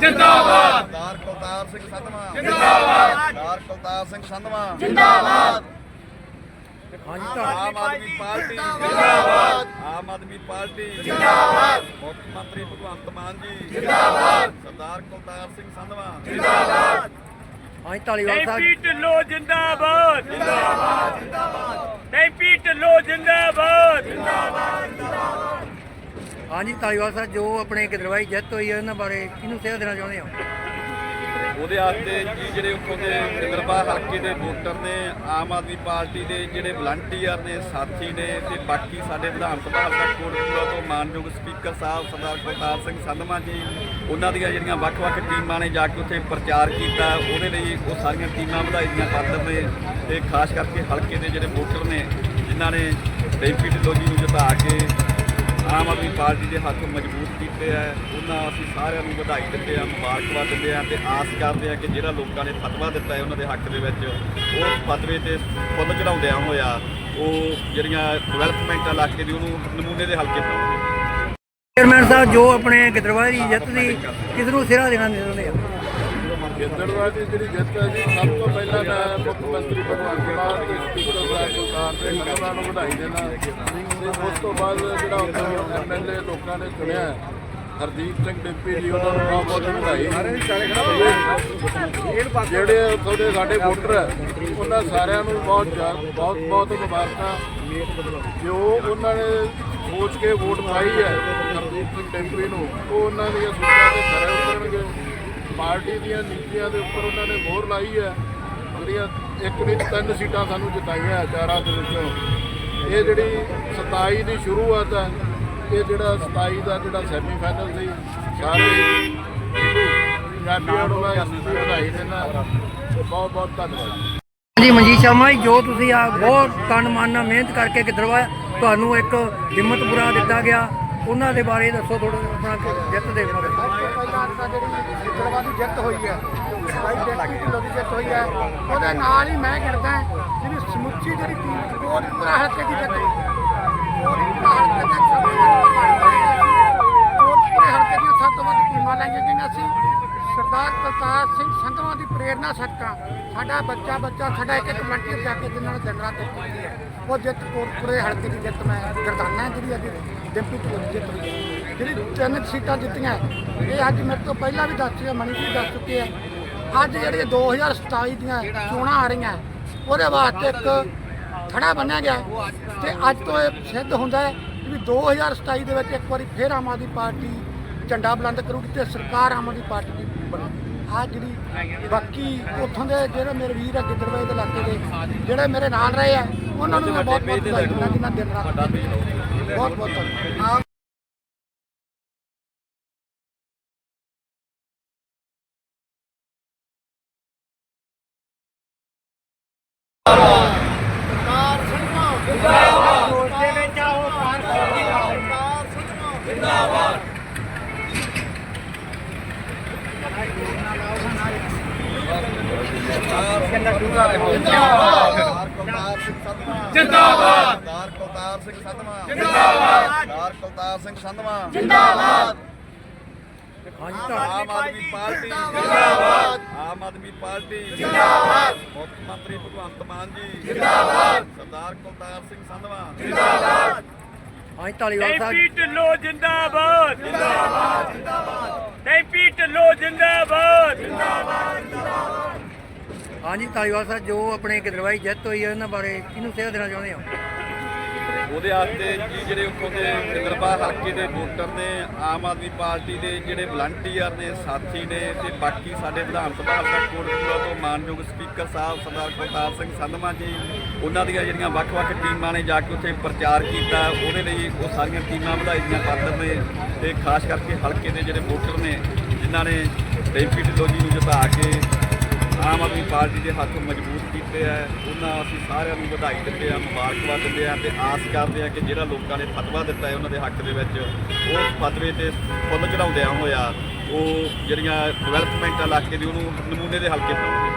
ਜਿੰਦਾਬਾਦ। ਸਰਦਾਰ ਕੁਲਤਾਰ ਸਿੰਘ ਸੰਧਵਾ। ਜਿੰਦਾਬਾਦ। ਸਰਦਾਰ ਕੁਲਤਾਰ ਸਿੰਘ ਸੰਧਵਾ। ਜਿੰਦਾਬਾਦ। ਆਮ ਆਦਮੀ ਪਾਰਟੀ। ਜਿੰਦਾਬਾਦ। ਆਮ ਆਦਮੀ ਪਾਰਟੀ। ਜਿੰਦਾਬਾਦ। ਮੁੱਖ ਮੰਤਰੀ ਭਗਵੰਤ ਮਾਨ ਜੀ। ਜਿੰਦਾਬਾਦ। ਸਰਦਾਰ ਕੁਲਤਾਰ ਸਿੰਘ ਸੰਧਵਾ। ਜਿੰਦਾਬਾਦ। ਧਾਲੀਵਾਲ ਐਮਪੀ ਸਾਹਿਬ। ਢਿੱਲੋਂ ਜਿੰਦਾਬਾਦ। ਜਿੰਦਾਬਾਦ। ਜਿੰਦਾਬਾਦ ਐਮਪੀ ਢਿੱਲੋਂ ਜਿੰਦਾਬਾਦ। ਹਾਂਜੀ ਧਾਲੀਵਾਲ ਸਾਹਿਬ, ਜੋ ਆਪਣੇ ਗਿੱਦੜਵਾਈ ਜਿੱਤ ਹੋਈ ਹੈ, ਉਹਨਾਂ ਬਾਰੇ ਕਿਹਨੂੰ ਸੇਧ ਦੇਣਾ ਚਾਹੁੰਦੇ ਹੋ? ਉਹਦੇ ਵਾਸਤੇ ਜੀ ਜਿਹੜੇ ਉੱਥੋਂ ਦੇ ਗਿੱਦੜਬਾਹ ਹਲਕੇ ਦੇ ਵੋਟਰ ਨੇ, ਆਮ ਆਦਮੀ ਪਾਰਟੀ ਦੇ ਜਿਹੜੇ ਵਲੰਟੀਅਰ ਨੇ, ਸਾਥੀ ਨੇ ਤੇ ਬਾਕੀ ਸਾਡੇ ਵਿਧਾਨ ਸਭਾ ਹਲਕਾ ਕੋਟਕਪੂਰਾ ਤੋਂ ਮਾਨਯੋਗ ਸਪੀਕਰ ਸਾਹਿਬ ਸਰਦਾਰ ਕੁਲਤਾਰ ਸਿੰਘ ਸੰਧਮਾ ਜੀ, ਉਹਨਾਂ ਦੀਆਂ ਜਿਹੜੀਆਂ ਵੱਖ-ਵੱਖ ਟੀਮਾਂ ਨੇ ਜਾ ਕੇ ਉੱਥੇ ਪ੍ਰਚਾਰ ਕੀਤਾ, ਉਹਦੇ ਲਈ ਉਹ ਸਾਰੀਆਂ ਟੀਮਾਂ ਵਧਾਈ ਦੀਆਂ ਪਾਤਰ ਨੇ ਤੇ ਖਾਸ ਕਰਕੇ ਹਲਕੇ ਦੇ ਜਿਹੜੇ ਵੋਟਰ ਨੇ, ਜਿਨ੍ਹਾਂ ਨੇ ਡੈਂਪੀ ਢਿੱਲੋਂ ਜੀ ਨੂੰ ਜਿਤਾ ਕੇ ਆਮ ਆਦਮੀ ਪਾਰਟੀ ਦੇ ਹੱਥ ਮਜ਼ਬੂਤ ਕੀਤੇ ਆ। ਉਹਨਾਂ ਅਸੀਂ ਸਾਰਿਆਂ ਨੂੰ ਵਧਾਈ ਦਿੰਦੇ ਆ ਮੁਬਾਰਕਬਾਦ ਦਿੰਦੇ ਆ ਤੇ ਆਸ ਕਰਦੇ ਆ ਕਿ ਜਿਹੜਾ ਲੋਕਾਂ ਨੇ ਫਤਵਾ ਦਿੱਤਾ ਹੈ ਉਹਨਾਂ ਦੇ ਹੱਕ ਦੇ ਵਿੱਚ ਉਸ ਫਤਵੇ ਤੇ ਫੁੱਲ ਚੜਾਉਂਦਿਆਂ ਹੋਇਆ ਉਹ ਜਿਹੜੀਆਂ ਡਿਵੈਲਪਮੈਂਟ ਇਲਾਕੇ ਦੀ ਉਹਨੂੰ ਨਮੂਨੇ ਦੇ ਹਲਕੇ ਬਣਾਉਣਗੇ ਚੇਅਰਮੈਨ ਸਾਹਿਬ ਜੋ ਆਪਣੇ ਗਿੱਦੜਵਾਈ ਦੀ ਜਿੱਤ ਦੀ ਕਿਸ ਨੂੰ ਸਿਹਰਾ ਦੇਣਾ ਚਾਹੁੰਦੇ ਹੋ ਗਿੱਦੜਵਾ ਦੀ ਜਿਹੜੀ ਜਿੱਤ ਹੈ ਜੀ ਸਭ ਤੋਂ ਪਹਿਲਾਂ ਮੈਂ ਮੁੱਖ ਮੰਤਰੀ ਭਗਵੰਤ ਮਾਨ ਤੇ ਸਪੀਕਰ ਸਾਹਿਬ ਨੂੰ ਵਧਾਈ ਦੇਣਾ। ਤੇ ਬਾਅਦ ਜਿਹੜਾ ਉੱਥੇ ਐਮਐਲਏ ਲੋਕਾਂ ਨੇ ਚੁਣਿਆ ਹੈ, ਹਰਦੀਪ ਸਿੰਘ ਡਿੰਪੀ ਜੀ ਉਹਨਾਂ ਨੂੰ ਬਹੁਤ ਬਹੁਤ ਵਧਾਈ। ਜਿਹੜੇ ਦੇ ਸਾਡੇ ਵੋਟਰ ਹੈ ਉਹਨਾਂ ਸਾਰਿਆਂ ਨੂੰ ਬਹੁਤ ਬਹੁਤ ਬਹੁਤ ਮੁਬਾਰਕਾਂ। ਜੋ ਉਹਨਾਂ ਨੇ ਸੋਚ ਕੇ ਵੋਟ ਪਾਈ ਹੈ ਹਰਦੀਪ ਸਿੰਘ ਡਿੰਪੀ ਨੂੰ। ਉਹ ਉਹਨਾਂ ਦੀਆਂ ਸੋਚਾਂ ਤੇ ਖਰੇ ਉਤਰਨਗੇ। ਪਾਰਟੀ ਦੀਆਂ ਨੀਤੀਆਂ ਦੇ ਉੱਪਰ ਉਹਨਾਂ ਨੇ ਮੋਹਰ ਲਾਈ ਹੈ। ਜਿਹੜੀਆਂ ਇੱਕ ਨਹੀਂ ਤਿੰਨ ਸੀਟਾਂ ਸਾਨੂੰ ਜਿਤਾਈਆਂ ਚਾਰਾਂ ਦੇ ਵਿੱਚੋਂ। ਇਹ ਜਿਹੜੀ 27 ਦੀ ਸ਼ੁਰੂਆਤ ਹੈ ਇਹ ਜਿਹੜਾ 27 ਦਾ ਜਿਹੜਾ ਸੈਮੀਫਾਈਨਲ ਸੀ ਸਾਰੇ ਪੰਜਾਬੀਆਂ ਨੂੰ ਮੈਂ ਵਧਾਈ ਦਿੰਦਾ। ਬਹੁਤ ਬਹੁਤ ਧੰਨਵਾਦ। ਹਾਂਜੀ ਮਨਜੀਤ ਸ਼ਰਮਾ ਜੀ ਜੋ ਤੁਸੀਂ ਆ ਬਹੁਤ ਤਨ ਮਨ ਨਾਲ ਮਿਹਨਤ ਕਰਕੇ ਗਿੱਦੜਵਾ ਤੁਹਾਨੂੰ ਇੱਕ ਹਿੰਮਤ ਬੁਰਾ ਦਿੱਤਾ ਗਿਆ। ਉਹਨਾਂ ਦੇ ਬਾਰੇ ਦੱਸੋ ਥੋੜਾ ਆਪਣਾ ਜਿੱਤ ਦੇ ਬਾਰੇ ਪਹਿਲਾਂ ਤਾਂ ਜਿਹੜੀ ਸਿੱਧਰਵਾ ਦੀ ਜਿੱਤ ਹੋਈ ਹੈ ਕਿਲੋ ਦੀ ਜਿੱਤ ਹੋਈ ਹੈ ਉਹਦੇ ਨਾਲ ਹੀ ਮੈਂ ਗਿਣਦਾ ਜਿਹੜੀ ਸਮੁੱਚੀ ਜਿਹੜੀ ਟੀਮ ਕੋਟਪੁਰਾ ਹਲਕੇ ਦੀ ਜਿੱਤ ਕੋਟਪੁਰਾ ਹਲਕੇ ਦੇ ਕੋਟਪੁਰੇ ਹਲਕੇ ਦੀਆਂ ਸਭ ਤੋਂ ਵੱਧ ਟੀਮਾਂ ਲਾਈਆਂ ਗਈਆਂ ਸੀ। ਸਰਦਾਰ ਕਰਤਾਰ ਸਿੰਘ ਸੰਧਵਾ ਦੀ ਪ੍ਰੇਰਣਾ ਸਦਕਾ ਸਾਡਾ ਬੱਚਾ ਬੱਚਾ ਸਾਡਾ ਇੱਕ ਇੱਕ ਵਲੰਟੀਅਰ ਜਾ ਕੇ ਜਿਨ੍ਹਾਂ ਨੇ ਦਿਨ ਰਾਤ ਕੀਤੀ ਹੈ ਉਹ ਜਿੱਤ ਕੋਟਪੁਰੇ ਹਲਕੇ ਦੀ ਜਿੱਤ ਮੈਂ ਗਰਦਾਨਾ ਜਿਹੜੀ ਅੱਜ ਡਿੰਪੀ ਦੀ ਜਿੱਤ ਹੋਈ ਹੈ। ਜਿਹੜੀ ਤਿੰਨ ਸੀਟਾਂ ਜਿੱਤੀਆਂ ਇਹ ਅੱਜ ਮੇਰੇ ਤੋਂ ਪਹਿਲਾਂ ਵੀ ਦੱਸ ਚੁੱਕੇ ਜੀ ਦੱਸ ਚੁੱਕੇ ਆ। ਅੱਜ ਜਿਹੜੀ 2027 ਦੀਆਂ ਚੋਣਾਂ ਆ ਰਹੀਆਂ ਉਹਦੇ ਵਾਸਤੇ ਇੱਕ ਥੜਾ ਬੰਨਿਆ ਗਿਆ। ਤੇ ਅੱਜ ਤੋਂ ਇਹ ਸਿੱਧ ਹੁੰਦਾ ਹੈ ਵੀ 2027 ਦੇ ਵਿੱਚ ਇੱਕ ਵਾਰੀ ਫੇਰ ਆਮ ਆਦਮੀ ਪਾਰਟੀ ਝੰਡਾ ਬੁਲੰਦ ਕਰੂਗੀ ਤੇ ਸਰਕਾਰ ਆਮ ਆਦਮੀ ਪਾਰਟੀ ਦੀ ਬਣੂਗੀ ਆ ਜਿਹੜੀ ਬਾਕੀ ਉੱਥੋਂ ਦੇ ਜਿਹੜੇ ਮੇਰੇ ਵੀਰ ਆ ਗਿੱਦੜਵੇ ਦੇ ਇਲਾਕੇ ਦੇ ਜਿਹੜੇ ਮੇਰੇ ਨਾਲ ਰਹੇ ਆ ਉਹਨਾਂ ਨੂੰ ਮੈਂ ਬਹੁਤ ਬਹੁਤ ਵਧਾਈ ਦਿੰਦਾ ਜਿਨ੍ਹਾਂ ਦਿਨ ਰਾਤ ਬਹੁਤ ਬਹੁਤ ਧੰਨਵਾਦ ਸਰਦਾਰ ਕੁਲਤਾਰ ਸਿੰਘ ਸੰਧਵਾ ਜਿੰਦਾਬਾਦ। ਸਰਦਾਰ ਕੁਲਤਾਰ ਸਿੰਘ ਸੰਧਵਾ ਜਿੰਦਾਬਾਦ ਸਰਦਾਰ ਕੁਲਤਾਰ ਸਿੰਘ ਸੰਧਵਾ ਜਿੰਦਾਬਾਦ ਆਮ ਆਦਮੀ ਪਾਰਟੀ ਜਿੰਦਾਬਾਦ ਆਮ ਆਦਮੀ ਪਾਰਟੀ ਜਿੰਦਾਬਾਦ ਮੁੱਖ ਮੰਤਰੀ ਭਗਵੰਤ ਮਾਨ ਜੀ ਜਿੰਦਾਬਾਦ ਸਰਦਾਰ ਕੁਲਤਾਰ ਸਿੰਘ ਸੰਧਵਾ ਜਿੰਦਾਬਾਦ ਹਾਂਜੀ ਧਾਲੀਵਾਲ ਐਮਪੀ ਸਾਹਿਬ ਢਿੱਲੋਂ ਜਿੰਦਾਬਾਦ ਜਿੰਦਾਬਾਦ ਜਿੰਦਾਬਾਦ ਐਮਪੀ ਢਿੱਲੋਂ ਜਿੰਦਾਬਾਦ। ਹਾਂਜੀ ਧਾਲੀਵਾਲ ਸਾਹਿਬ ਜੋ ਆਪਣੇ ਗਿੱਦੜਵਾਈ ਜਿੱਤ ਹੋਈ ਹੈ, ਉਹਨਾਂ ਬਾਰੇ ਕਿਹਨੂੰ ਸੇਧ ਦੇਣਾ ਚਾਹੁੰਦੇ ਹੋ? ਉਹਦੇ ਵਾਸਤੇ ਜੀ ਜਿਹੜੇ ਉੱਥੋਂ ਦੇ ਗਿੱਦੜਬਾਹ ਹਲਕੇ ਦੇ ਵੋਟਰ ਨੇ, ਆਮ ਆਦਮੀ ਪਾਰਟੀ ਦੇ ਜਿਹੜੇ ਵਲੰਟੀਅਰ ਨੇ, ਸਾਥੀ ਨੇ ਤੇ ਬਾਕੀ ਸਾਡੇ ਵਿਧਾਨ ਸਭਾ ਹਲਕਾ ਕੋਟਕਪੂਰਾ ਤੋਂ ਮਾਨਯੋਗ ਸਪੀਕਰ ਸਾਹਿਬ ਸਰਦਾਰ ਕੁਲਤਾਰ ਸਿੰਘ ਸੰਧਮਾ ਜੀ, ਉਹਨਾਂ ਦੀਆਂ ਜਿਹੜੀਆਂ ਵੱਖ-ਵੱਖ ਟੀਮਾਂ ਨੇ ਜਾ ਕੇ ਉੱਥੇ ਪ੍ਰਚਾਰ ਕੀਤਾ, ਉਹਦੇ ਲਈ ਉਹ ਸਾਰੀਆਂ ਟੀਮਾਂ ਵਧਾਈ ਦੀਆਂ ਪਾਤਰ ਨੇ ਤੇ ਖਾਸ ਕਰਕੇ ਹਲਕੇ ਦੇ ਜਿਹੜੇ ਵੋਟਰ ਨੇ, ਜਿਨ੍ਹਾਂ ਨੇ ਡੈਂਪੀ ਢਿੱਲੋਂ ਜੀ ਨੂੰ ਜਿਤਾ ਕੇ ਆਮ ਆਦਮੀ ਪਾਰਟੀ ਦੇ ਹੱਥ ਮਜ਼ਬੂਤ ਕੀਤੇ ਆ। ਉਹਨਾਂ ਅਸੀਂ ਸਾਰਿਆਂ ਨੂੰ ਵਧਾਈ ਦਿੰਦੇ ਆ, ਮੁਬਾਰਕਬਾਦ ਦਿੰਦੇ ਆ ਤੇ ਆਸ ਕਰਦੇ ਆ ਕਿ ਜਿਹੜਾ ਲੋਕਾਂ ਨੇ ਫਤਵਾ ਦਿੱਤਾ ਹੈ ਉਹਨਾਂ ਦੇ ਹੱਕ ਦੇ ਵਿੱਚ, ਉਹ ਫਤਵੇ ਤੇ ਫੁੱਲ ਚੜਾਉਂਦਿਆਂ ਹੋਇਆ, ਉਹ ਜਿਹੜੀਆਂ ਡਿਵੈਲਪਮੈਂਟ ਇਲਾਕੇ ਦੀ, ਉਹਨੂੰ ਨਮੂਨੇ ਦੇ ਹਲਕੇ ਬਣਾਉਣਗੇ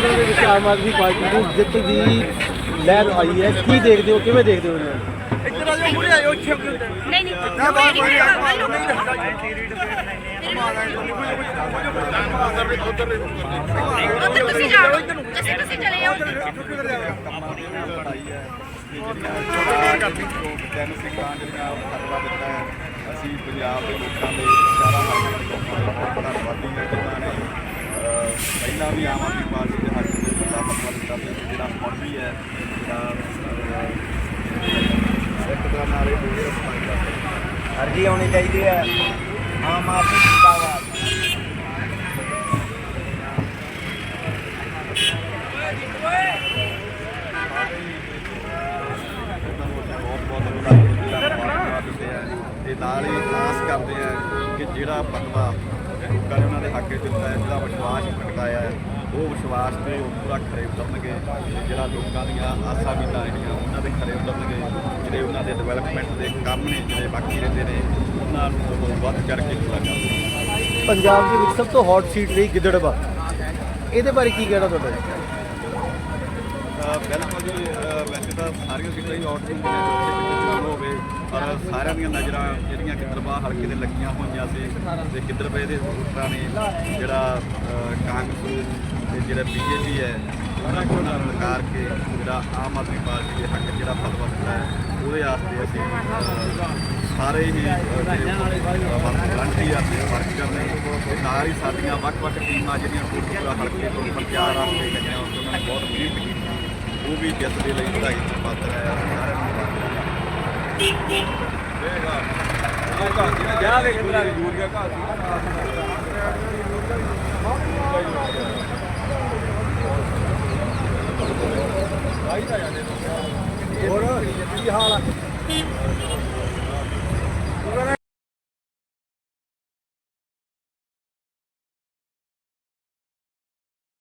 ਦੇ ਵਿੱਚ ਆਮ ਆਦਮੀ ਪਾਰਟੀ ਨੂੰ ਜਿੱਤ ਦੀ ਲਹਿਰ ਆਈ ਹੈ। ਕੀ ਦੇਖਦੇ ਹੋ? ਕਿਵੇਂ ਦੇਖਦੇ ਹੋ ਇਹਨਾਂ? ਨੂੰ ਨਹੀਂ ਨਹੀਂ। ਉੱਧਰ ਤੁਸੀਂ ਜਾਓ ਤੁਸੀਂ ਤੁਸੀਂ ਚਲੇ ਜਾਓ। ਤਿੰਨ ਸਿੰਘਾਂ ਜਿਹੜੀਆਂ ਉਹ ਫਤਵਾ ਦਿੱਤਾ ਹੈ। ਅਸੀਂ ਪੰਜਾਬ ਦੇ ਲੋਕਾਂ ਦੇ ਸਾਰਾ ਹੱਕ ਦੇ ਲੋਕਾਂ ਦਾ ਧੰਨਵਾਦੀ ਹਾਂ ਜਿਨ੍ਹਾਂ ਨੇ। ਅਹ, ਪਹਿਲਾਂ ਵੀ ਆਮ ਆਦਮੀ ਪਾਰਟੀ ਦੇ ਹੱਕ ਦੇ ਜਿਹੜਾ ਹੁਣ ਵੀ ਹੈ, ਜਿਹੜਾ ਇੱਕ ਤਰ੍ਹਾਂ ਨਾਲ ਇਹ ਹੋਇਆ ਸਮਾਜ ਦਾ ਅਰਜੀ ਆਉਣੀ ਚਾਹੀਦੀ ਹੈ। ਆਮ ਆਦਮੀ ਜਿੰਦਾਬਾਦ। ਬਹੁਤ ਤੇ ਨਾਲ ਹੀ ਆਸ ਕਰਦੇ ਆ ਕਿ ਜਿਹੜਾ ਫਤਵਾ ਲੋਕਾਂ ਨੇ ਉਹਨਾਂ ਦੇ ਹੱਕ 'ਚ ਦਿੱਤਾ ਹੈ ਜਿਹੜਾ ਵਿਸ਼ਵਾਸ ਪ੍ਰਗਟਾਇਆ ਹੈ। ਉਹ ਵਿਸ਼ਵਾਸ ਤੇ ਉਹ ਪੂਰਾ ਖਰੇ ਉਤਰਨਗੇ ਤੇ ਜਿਹੜਾ ਲੋਕਾਂ ਦੀਆਂ ਆਸਾਂ ਵੀ ਜਿਹੜੀਆਂ ਉਹਨਾਂ ਦੇ ਖਰੇ ਉਤਰਨਗੇ ਜਿਹੜੇ ਉਹਨਾਂ ਦੇ ਡਿਵੈਲਪਮੈਂਟ ਦੇ ਕੰਮ ਨੇ ਜਿਹੜੇ ਬਾਕੀ ਰਹਿੰਦੇ ਨੇ ਉਹਨਾਂ ਨੂੰ ਉਹ ਵੱਧ ਚੜ ਕੇ ਪੂਰਾ ਕਰਨਗੇ ਪੰਜਾਬ ਦੇ ਵਿੱਚ ਸਭ ਤੋਂ ਹੌਟ ਸੀਟ ਰਹੀ ਗਿੱਦੜਵਾ। ਇਹਦੇ ਬਾਰੇ ਕੀ ਕਹਿਣਾ ਤੁਹਾਡਾ? ਬਿਲਕੁਲ ਜੀ ਵੈਸੇ ਤਾਂ ਸਾਰੀਆਂ ਸੀਟਾਂ ਹੀ ਆਊਟ ਹੁੰਦੀਆਂ ਚੋਣ ਹੋਵੇ ਪਰ ਸਾਰਿਆਂ ਦੀਆਂ ਨਜ਼ਰਾਂ ਜਿਹੜੀਆਂ ਕਿੱਧਰਵਾ ਹਲਕੇ ਦੇ ਲੱਗੀਆਂ ਹੋਈਆਂ ਸੀ ਤੇ ਕਿੱਧਰਵੇ ਦੇ ਵੋਟਰਾਂ ਨੇ ਜਿਹੜਾ ਕਾਂਗਰਸ ਤੇ ਜਿਹੜਾ ਬੀਜੇਪੀ ਹੈ ਉਹਨਾਂ ਨੂੰ ਨਾਲ ਲਕਾਰ ਕੇ ਜਿਹੜਾ ਆਮ ਆਦਮੀ ਪਾਰਟੀ ਦੇ ਹੱਕ ਜਿਹੜਾ ਫਤਵਾ ਦਿੱਤਾ ਹੈ ਉਹਦੇ ਵਾਸਤੇ ਅਸੀਂ ਸਾਰੇ ਹੀ ਵਲੰਟੀਅਰ ਨੇ ਵਰਕ ਕਰਨੇ ਤੇ ਨਾਲ ਹੀ ਸਾਡੀਆਂ ਵੱਖ-ਵੱਖ ਟੀਮਾਂ ਜਿਹੜੀਆਂ ਕੋਟਪੁਰਾ ਹਲਕੇ ਤੋਂ ਪ੍ਰਚਾਰ ਵਾਸਤੇ ਗਈਆਂ ਉਹਨਾਂ ਨੇ ਬਹੁਤ ਮਿਹਨਤ ਕੀਤੀ ਉਹ ਵੀ ਜਿੱਤ ਦੇ ਲਈ ਵਧਾਈ ਦਾ ਪਾਤਰ ਹੈ ਸਾਰਿਆਂ ਨੂੰ ਜਾ ਦੇ ਕਿੰਨਾ ਯੂਰੀਆ ਘਾਹ ਹੋਰ ਕੀ ਹਾਲ ਆ